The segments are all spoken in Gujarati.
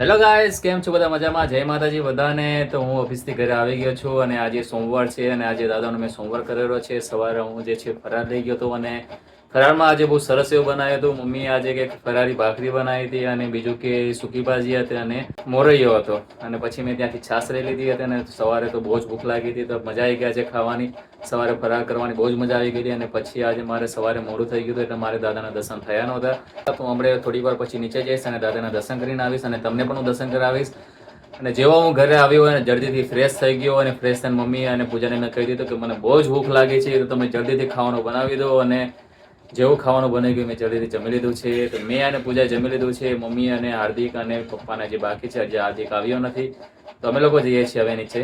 હેલો ગાઈસ કેમ છો બધા? મજામાં? જય માતાજી બધાને. તો હું ઓફિસથી ઘરે આવી ગયો છું અને આજે સોમવાર છે અને આજે દાદાનો મેં સોમવાર કરેલો છે. સવારે હું જે છે ફરાર લઈ ગયો હતો અને ફરારમાં આજે બહુ સરસ એવું બનાવ્યું હતું. મમ્મીએ આજે કે ફરારી ભાખરી બનાવી હતી અને બીજું કે સૂકી ભાજી હતી અને મોરૈયો હતો. અને પછી મેં ત્યાંથી છાશ લઈ લીધી હતી અને સવારે તો બહુ જ ભૂખ લાગી હતી, તો મજા આવી ગયા છે ખાવાની. સવારે ફરાર કરવાની બહુ જ મજા આવી ગઈ હતી અને પછી આજે મારે સવારે મોડું થઈ ગયું હતું એટલે મારે દાદાના દર્શન થયા નહોતા. તો હમણાં થોડી વાર પછી નીચે જઈશ અને દાદાના દર્શન કરીને આવીશ અને તમને પણ હું દર્શન કરાવીશ. અને જેવો હું ઘરે આવ્યો અને જલ્દીથી ફ્રેશ થઈ ગયો અને ફ્રેશ થઈને મમ્મી અને પૂજાને મેં કહી દીધું કે મને બહુ જ ભૂખ લાગી છે, તો તમે જલ્દીથી ખાવાનું બનાવી દો અને જેવું ખાવાનું બની ગયું મેં જલ્દીથી જમી લીધું છે. તો મેં અને પૂજા જમી લીધું છે. મમ્મી અને હાર્દિક અને પપ્પાના જે બાકી છે હજી હાર્દિક આવ્યો નથી. તો અમે લોકો જઈએ છીએ હવે નીચે.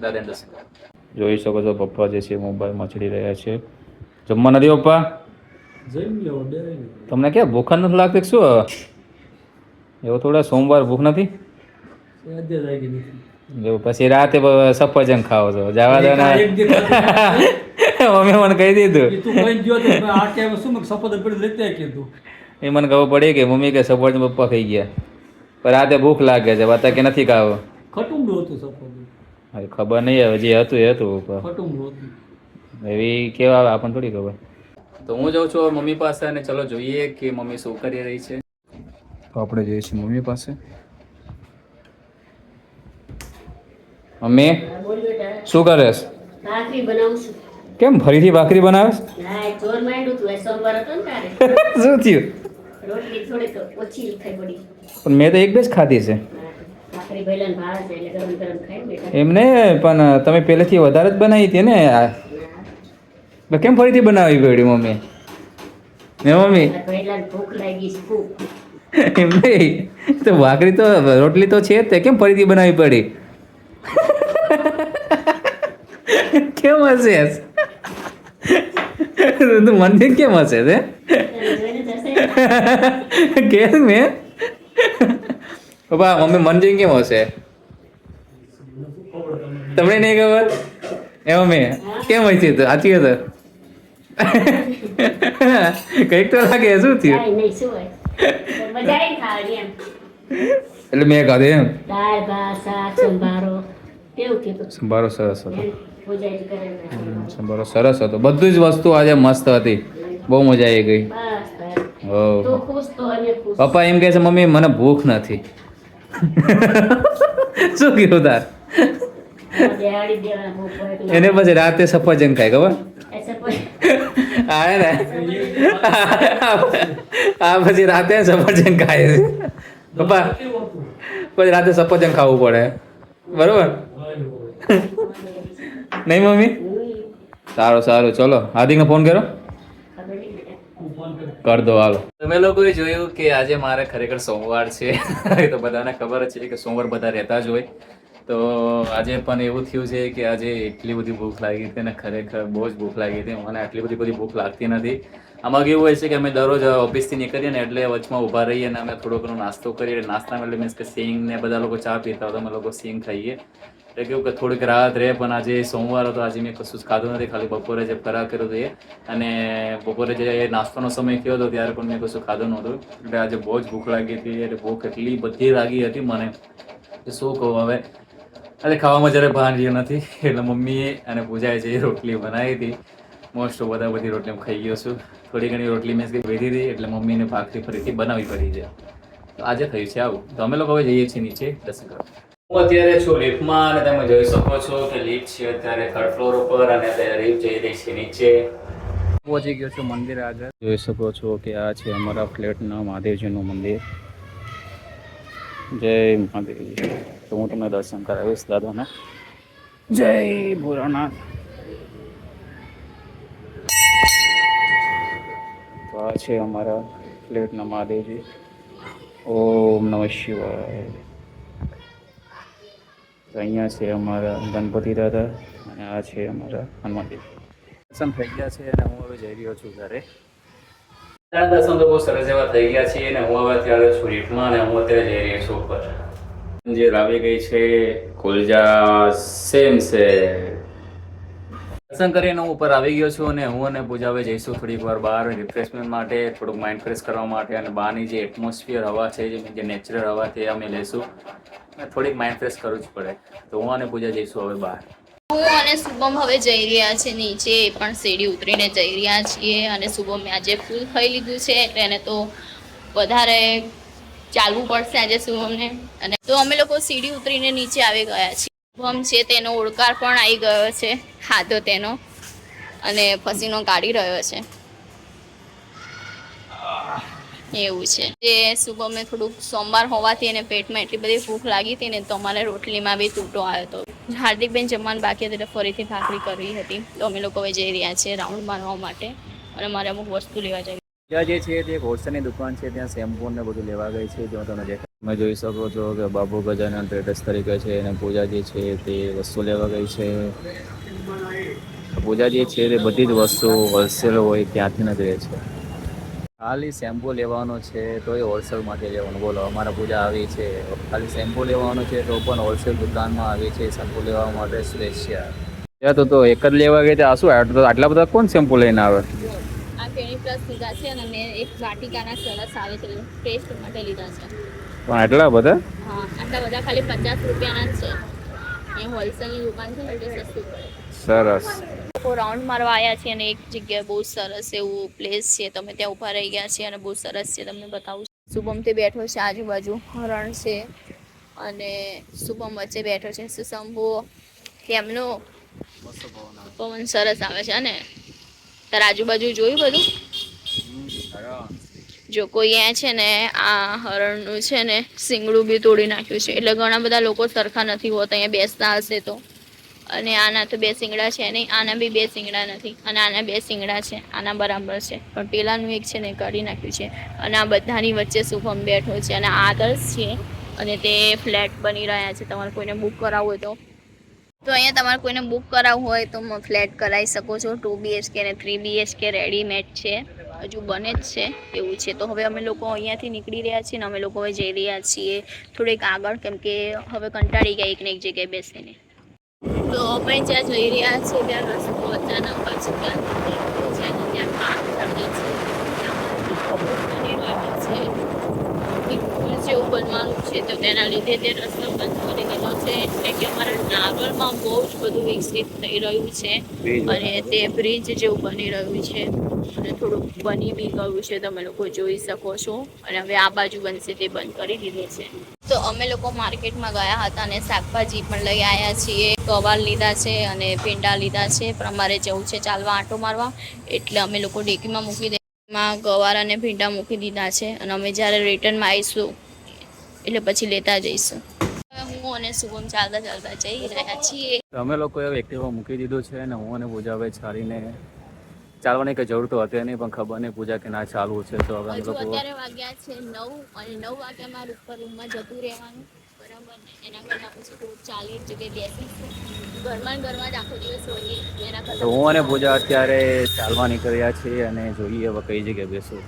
દાદાને દર્શન જોઈ શકો છો પપ્પા જે છે મોબાઈલમાં ચડી રહ્યા છે. જમવા નથી પપ્પા? તમને ક્યાં ભૂખ નથી લાગતી શું? એવો થોડા સોમવાર ભૂખ નથી? પછી રાતે સફરજન ખાવો છો. જવા દો. મમ્મી મને કહી દીધું. તું કઈ ગયો તો આ ટાઈમે શું મને સપોર્ટ પડી લેતે કીધું. એ મને ખબર પડી કે મમ્મી કે સપોર્ટ પપ્પા ખાઈ ગયા. પણ રાતે ભૂખ લાગે છે વાતા કે નથી ખાવું. ખટુંબડું હતું સપોર્ટ હવે ખબર નહીં હવે જે હતું એ હતું ખટુંબડું હતું. એવી કેવા આવે આપણને થોડી ખબર. તો હું જાઉં છું મમ્મી પાસે અને ચલો જોઈએ કે મમ્મી શું કરી રહી છે. તો આપણે જઈએ છીએ મમ્મી પાસે. મમ્મી શું કરે છે? બનાવું છું. કેમ ફરીથી ભાખરી બનાવેશ? શું થયું? પણ મેં તો એક બે જ ખાધી છે. એમ ભૈલાને ભાવે છે એટલે ગરમ ગરમ ખાઈ ને બેટા એમને પણ તમે પહેલેથી વધારે જ બનાવી હતી ને આ. કેમ ફરીથી બનાવી પડી મમ્મી? ને મમ્મી? એમ નહીં. તો ભાખરી તો રોટલી તો છે તે કેમ ફરીથી બનાવી પડી? કેમ હશે? તું મને કેમ હશે તે. કેમ મેં પપ્પા મમ્મી મન જોઈને કેમ હશે તમને નહીં ખબર એ મમ્મી કેમ હશે તો સાચી હતો કંઈક તો લાગે શું થયું એટલે મેં ખાધું એમ સંભારો સરસ હતો સંભારો સરસ હતો. બધું જ વસ્તુ આજે મસ્ત હતી. બહુ મજા આવી ગઈ. બસ બસ. હો તું ખુશ તો અમે ખુશ. પપ્પા એમ કહે છે મમ્મી મને ભૂખ નથી. શું કીધું તાર. એને પછી રાતે સફરજન ખાય ખબર? હે ને? આ પછી રાતે સફરજન ખાય છે. પપ્પા પછી રાતે સફરજન ખાવું પડે. બરોબર. નહીં, મમ્મી? સારું સારું. ચલો, હાર્દિકને ફોન કરો કર. દો, હાલો. તમે લોકોએ જોયું કે આજે મારે ખરેખર સોમવાર છે. એ તો બધાને ખબર છે કે સોમવાર બધા રહેતા જ હોય. તો આજે પણ એવું થયું છે કે આજે એટલી બધી ભૂખ લાગી હતી ને ખરેખર બહુ જ ભૂખ લાગી હતી. મને આટલી બધી બધી ભૂખ લાગતી નથી. આમાં કેવું હોય છે કે અમે દરરોજ ઓફિસથી નીકળીએ ને એટલે વચમાં ઊભા રહીએ અને અમે થોડો ઘણો નાસ્તો કરીએ. નાસ્તામાં એટલે મીન્સ કે સિંગ ને બધા લોકો ચા પીતા હોય તો અમે લોકો સિંગ ખાઈએ. એટલે કેવું કે થોડીક રાહત રહે, પણ આજે સોમવાર હતો આજે મેં કશું જ ખાધું નથી. ખાલી બપોરે જે ફરાર કર્યો હતો એ. અને બપોરે જે નાસ્તાનો સમય થયો હતો, ત્યારે પણ મેં કશું ખાધું નહોતું. એટલે આજે બહુ જ ભૂખ લાગી હતી, એટલે ભૂખ એટલી બધી લાગી હતી મને, કે શું કહું હવે? અરે ખાવામાં જ્યારે ભાન રહ્યું નથી, એટલે મમ્મીએ અને પૂજાએ જે રોટલી બનાવી હતી, મોસ્ટ ઓફ બધા બધી રોટલી ખાઈ ગયો છું. થોડી ઘણી રોટલી મેં વેધી હતી, એટલે મમ્મીને ભાખરી ફરીથી બનાવવી પડી છે. તો આજે થયું છે આવું. તો અમે લોકો હવે જઈએ છીએ નીચે, દર્શન કરવા. હું અત્યારે છું લિફ્ટમાં અને તમે જોઈ શકો છો કે લિફ્ટ છે અત્યારે થર્ડ ફ્લોર ઉપર અને અત્યારે લિફ્ટ જઈ રહી છે નીચે. પહોંચી ગયો છું મંદિર આગળ. જોઈ શકો છો કે આ છે અમારા ફ્લેટના મહાદેવજીનું મંદિર. જય મહાદેવજી. તો હું તમને દર્શન કરાવીશ દાદાને. જય ભોરાનાથ તો આ છે અમારા ફ્લેટના મહાદેવજી. ઓમ નમઃ શિવાય. અહીંયા છે અમારા ગણપતિ દાદા અને આ છે અમારા હનુમાનજી દર્શન થઈ ગયા છે અને હું હવે જઈ રહ્યો છું ઘરે. દર્શન તો બહુ સરસ એવા થઈ ગયા છે અને હું હવે અત્યારે છું લિફ્ટમાં અને હું અત્યારે જઈ રહ્યો છું ઉપર. જે રાવી ગઈ છે, કોલજા સેમ છે. દર્શન કરીને હું ઉપર આવી ગયો છું અને હું અને પૂજા હવે જઈશું થોડીક વાર બહાર રિફ્રેશમેન્ટ માટે, થોડુંક માઇન્ડ ફ્રેશ કરવા માટે અને બહારની જે એટમોસ્ફિયર હવા છે, જે નેચરલ હવા છે અમે લઈશું. અને થોડીક માઇન્ડ ફ્રેશ કરવું જ પડે. તો હું અને પૂજા જઈશું હવે બહાર. હું અને શુભમ હવે જઈ રહ્યા છે નીચે પણ સીડી ઉતરીને જઈ રહ્યા છીએ અને શુભમે આજે ફૂલ ખાઈ લીધું છે, એટલે એને તો વધારે ચાલવું પડશે આજે શુભમને. અને તો અમે લોકો સીડી ઉતરીને નીચે આવી ગયા છીએ. શુભમ છે, તેનો ઓળકાર પણ આવી ગયો છે હાથો તેનો. અને પસીનો કાઢી રહ્યો છે. એવું છે. તે શુભમે થોડુંક સોમવાર હોવાથી એને પેટમાં એટલી બધી ભૂખ લાગી હતી ને તો અમારે રોટલીમાં બી તૂટો આવ્યો હતો. હાર્દિકબેન જમવાનું બાકી હતી એટલે ફરીથી ભાખરી કરવી હતી. તો અમે લોકો હવે જઈ રહ્યા છીએ રાઉન્ડ મારવા માટે. અને મારે અમુક વસ્તુ લેવા જવી. જે છે, તે હોલસેલની દુકાન છે, ત્યાં શેમ્પૂ ને બધું લેવા ગઈ છે જો તમે દેખાય તમે જોઈ શકો છો કે બાબુ ગજાનન ટ્રેડર્સ તરીકે છે અને પૂજા જે છે તે વસ્તુ લેવા ગઈ છે. પૂજા જે છે તે બધી જ વસ્તુ હોલસેલ હોય ત્યાંથી જ રહે છે. ખાલી શેમ્પુ લેવાનો છે તો એ હોલસેલમાંથી લેવાનું. બોલો, અમારા પૂજા આવી છે. ખાલી શેમ્પુ લેવાનો છે તો પણ હોલસેલ દુકાનમાં આવી છે શેમ્પુ લેવા માટે સ્પેશિયલ. ત્યાં તો તો એક જ લેવા ગઈ ત્યાં શું આટલા બધા કોણ શેમ્પૂ લઈને આવે? આ ફેણી પ્લસ લીધા છે અને મેં એક વાટિકાના સરસ આવે છે ટેસ્ટ માટે લીધા છે. પણ આટલા બધા? આટલા બધા ખાલી પચાસ રૂપિયાના છે. એ હોલસેલની દુકાન છે એટલે સસ્તું સરસ. રાઉન્ડ મારવા આવ્યા છીએ અને એક જગ્યાએ બહુ સરસ એવું પ્લેસ છે. તમે ત્યાં ઊભા રહી ગયા છીએ અને બહુ સરસ છે તમને બતાવું શુભમ તે બેઠો છે આજુબાજુ હરણ છે અને શુભમ વચ્ચે બેઠો છે. સુશંભુ કેમનો પવન સરસ આવે છે ને? તાર આજુબાજુ જોયું બધું? જો કોઈ અહીંયા છે ને, આ હરણનું છે ને, સિંગડું બી તોડી નાખ્યું છે. એટલે ઘણા બધા લોકો સરખા નથી હોતા, અહીંયા બેસતા હશે તો. અને આના તો બે સિંગડા છે નહીં, આના બી બે શિંગડા નથી. અને આના બે શિંગડા છે, આના બરાબર છે. પણ પેલાનું એક છે ને કાઢી નાખ્યું છે. અને આ બધાની વચ્ચે શુભમ બેઠો છે. અને આદર્શ છે. અને તે ફ્લેટ બની રહ્યા છે. તમારે કોઈને બુક કરાવવું હોય તો. તો અહીંયા તમારે કોઈને બુક કરાવવું હોય તો ફ્લેટ કરાવી શકો છો. ટુ બીએચકે અને થ્રી બીએચકે રેડીમેડ છે. હજુ બને જ છે એવું છે. તો હવે અમે લોકો અહીંયાથી નીકળી રહ્યા છીએ ને અમે લોકો હવે જઈ રહ્યા છીએ. થોડીક આગળ કેમ કે હવે કંટાળી ગયા એકને એક જગ્યાએ બેસીને. તો અમે જ્યાં જઈ રહ્યા છીએ ત્યાં રસ્તો અચાનક પાછો ત્યાં ત્યાં છે. જેવું બનવાનું છે તો તેના લીધે તે રસ્તો બંધ કરી દીધો છે. એટલે કે અમારા નાગરમાં બહુ જ બધું વિકસિત થઈ રહ્યું છે અને તે બ્રિજ જેવું બની રહ્યું છે અને થોડુંક બની બી ગયું છે, તમે લોકો જોઈ શકો છો. અને હવે આ બાજુ બનશે તે બંધ કરી દીધું છે. તો અમે લોકો માર્કેટમાં ગયા હતા અને શાકભાજી પણ લઈ આવ્યા છીએ. ગવાર લીધા છે અને ભીંડા લીધા છે. પણ જવું છે ચાલવા આંટો મારવા. એટલે અમે લોકો ડેકીમાં મૂકી માં ગવાર અને ભીંડા મૂકી દીધા છે. અને અમે જ્યારે રિટર્નમાં આવીશું એટલે પછી લેતા જઈશું. હું અને શુભમ ચાલતા ચાલતા જઈ રહ્યા છીએ. અમે એક્ટિવા મૂકી દીધું છે અને હું અને પૂજા હવે ચાલીને ચાલવાની કઈ જરૂર તો હતી નહીં પણ ખબર નહીં પૂજા કે ના ચાલવું છે તો હવે અમે લોકો અત્યારે વાગ્યા છે નવ અને નવ વાગ્યા મારે ઉપર રૂમમાં જતું રહેવાનું બરાબર એના કરતા પછી થોડુંક ચાલી જગ્યાએ બેસીશું ઘરમાં ઘરમાં જ આખો દિવસ હોઈએ એના હું અને પૂજા અત્યારે ચાલવા નીકળ્યા છીએ અને જોઈએ હવે કઈ જગ્યાએ બેસું.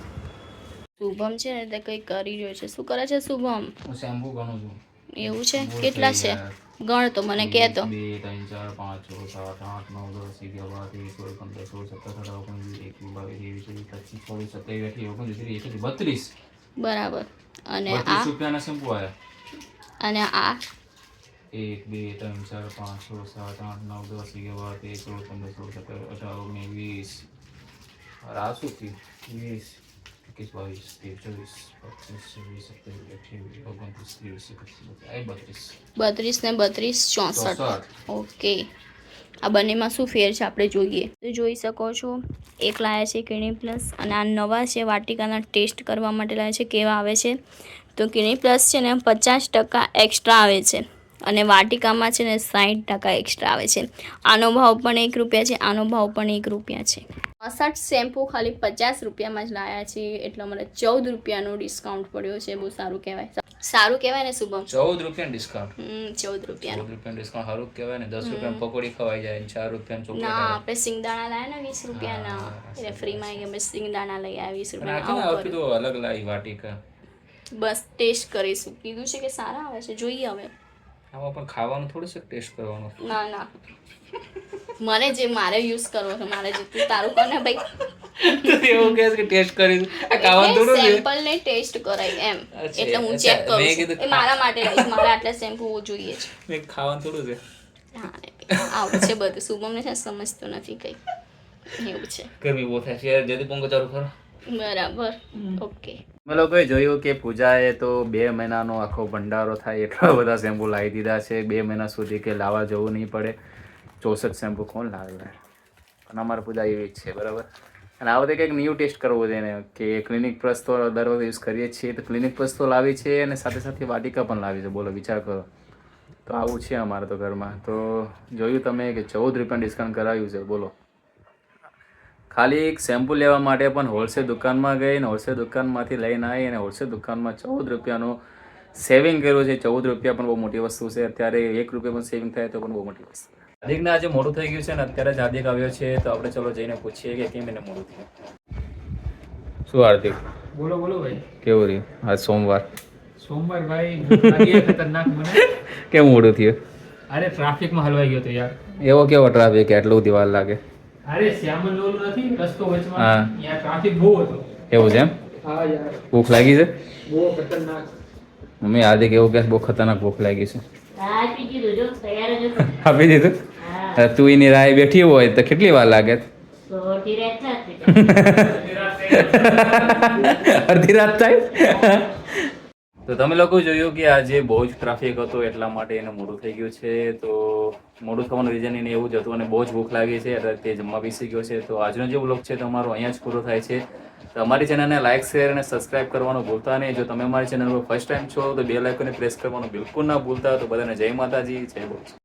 શુભમ છે ને તે કંઈક કરી રહ્યો છે. શું કરે છે શુભમ? હું શેમ્પુ ગણું છું. એવું છે કેટલા છે ગણ તો મને કહેતો બે ત્રણ ચાર પાંચ છ સાત આઠ નવ દસ અગિયાર બાર તેર સોળ પંદર સોળ સત્તર અઢાર ઓગણીસ એક બાવીસ ત્રેવીસ ચોવીસ પચીસ છવ્વીસ સત્યાવીસ અઠ્યાવીસ ઓગણત્રીસ ત્રીસ એકત્રીસ બત્રીસ બરાબર અને આ રૂપિયાના શેમ્પુ આવ્યા અને આ એક બે ત્રણ ચાર પાંચ છ સાત આઠ નવ દસ અગિયાર તેર સોળ પંદર સોળ સત્તર અઢાર ઓગણીસ વીસ થયું વીસ એકવીસ બાવીસ તેર ચોવીસ પચીસ છવ્વીસ સત્યાવીસ અઠ્યાવીસ ઓગણત્રીસ ત્રીસ એકત્રીસ બત્રીસ બત્રીસ ને બત્રીસ ચોસઠ ઓકે આ બંનેમાં શું ફેર છે આપણે જોઈએ. તો જોઈ શકો છો એક લાયા છે કિણી પ્લસ અને આ નવા છે વાટિકાના ટેસ્ટ કરવા માટે લાયા છે. કેવા આવે છે? તો કિણી પ્લસ છે ને પચાસ ટકા એક્સ્ટ્રા આવે છે. અને વાટિકામાં છે ને સાઠ ટકા એક્સ્ટ્રા આવે છે. આનો ભાવ પણ એક રૂપિયા છે આનો ભાવ પણ એક રૂપિયા છે. મસાજ શેમ્પૂ ખાલી પચાસ રૂપિયામાં જ લાયા છીએ એટલે મને ચૌદ રૂપિયાનો ડિસ્કાઉન્ટ પડ્યો છે બહુ સારું કહેવાય. સારું કહેવાય ને શુભમ? ચૌદ રૂપિયા ડિસ્કાઉન્ટ ચૌદ રૂપિયાનું. ચૌદ રૂપિયાનું ડિસ્કાઉન્ટ સારું કહેવાય ને દસ રૂપિયા પકોડી ખવાઈ જાય ચાર ચાર રૂપિયાનું ના આપણે સિંગદાણા લાયા ને વીસ રૂપિયાના. એટલે ફ્રીમાં અમે સિંગદાણા લઈ આવ્યા વીસ રૂપિયા અલગ લાવી વાટિકા. બસ ટેસ્ટ કરીશું. કીધું છે કે સારા આવે છે? જોઈએ હવે. આમાં પણ ખાવાનું થોડું છે ટેસ્ટ કરવાનું? ના ના. મને જે મારે યુઝ કરવો છે મારે જે તું તારું કર ને ભાઈ. તું એવું કહે કે ટેસ્ટ કરી આ ખાવાનું થોડું છે. સેમ્પલ ને ટેસ્ટ કરાય એમ. એટલે હું ચેક કરું છું. એ મારા માટે મારે આટલા શેમ્પુ જોઈએ છે. મેં ખાવાનું થોડું છે. હા આવું છે બધું. શુભમને છે ને સમજતો નથી કઈ. એવું છે. ગરમી બહુ થાય છે જલ્દી પંખો ચાલુ કરો. બરાબર. ઓકે અમે લોકોએ જોયું કે પૂજાએ તો બે મહિનાનો આખો ભંડારો થાય એટલા બધા શેમ્પુ લાવી દીધા છે. બે મહિના સુધી કે લાવવા જવું નહીં પડે. ચોસઠ શેમ્પુ કોણ લાવે? પણ અમારે પૂજા એવી જ છે, બરાબર? અને આ વખતે કંઈક ન્યૂ ટેસ્ટ કરવો છે એને, કે ક્લિનિક પ્લસ તો દર વખતે યુઝ કરીએ છીએ. તો ક્લિનિક પ્લસ તો લાવી છે અને સાથે સાથે વાટિકા પણ લાવી છે. બોલો, વિચાર કરો. તો આવું છે અમારે તો ઘરમાં. તો જોયું તમે કે ચૌદ રૂપિયા ડિસ્કાઉન્ટ કરાવ્યું છે. બોલો. ખાલી એક શેમ્પુ લેવા માટે પણ હોલસેલ દુકાનમાં ગઈ અને હોલસેલ દુકાનમાંથી લઈને આવી અને હોલસેલ દુકાનમાં ચૌદ રૂપિયાનું સેવિંગ કર્યું છે. ચૌદ રૂપિયા પણ બહુ મોટી વસ્તુ છે. અત્યારે એક રૂપિયા પણ સેવિંગ થાય તો પણ બહુ મોટી વસ્તુ હાર્દિકને આજે મોડું થઈ ગયું છે ને અત્યારે જ હાર્દિક આવ્યો છે. તો આપણે ચલો જઈને પૂછીએ કે કેમ એને મોડું થયું. શું હાર્દિક? બોલો બોલો ભાઈ. કેવું રહ્યું આજ સોમવાર? સોમવાર ભાઈ ખતરનાક મને. કેમ મોડું થયું? અરે ટ્રાફિકમાં હલવાઈ ગયો તો યાર. એવો કેવો ટ્રાફિક એટલું દિવાલ લાગે. અરે શ્યામલ ઓલું નથી? રસ્તો હા. વચમાં ત્યાં ટ્રાફિક બહુ હતો? એવું છે એમ? હા યાર. ભૂખ લાગી છે? બહુ ખતરનાક. મમ્મી હાર્દિક એવું કે બહુ ખતરનાક ભૂખ લાગી છે. હા આપી દીધું જો તૈયાર જ હતું. આપી દીધું? હા. હવે તું એની રાહ બેઠી હોય તો કેટલી વાર લાગે? તો અડધી રાત થાત અડધી રાત થાય? તો તમે લોકો જોયું કે આજે બહુ જ ટ્રાફિક હતો એટલા માટે એને મોડું થઈ ગયું છે. તો મોડું થવાનું રીઝન એને એવું જ હતું અને બહુ જ ભૂખ લાગી છે. એટલે તે જમવા બેસી ગયો છે. તો આજનો જે વ્લોગ છે તમારો અહીંયા જ પૂરો થાય છે. તો અમારી ચેનલને લાઇક શેર અને સબસ્ક્રાઇબ કરવાનું ભૂલતા નહીં. જો તમે અમારી ચેનલ પર ફર્સ્ટ ટાઈમ છો, તો બે લાઇકોને પ્રેસ કરવાનું બિલકુલ ના ભૂલતા. તો બધાને જય માતાજી, જય બોલ.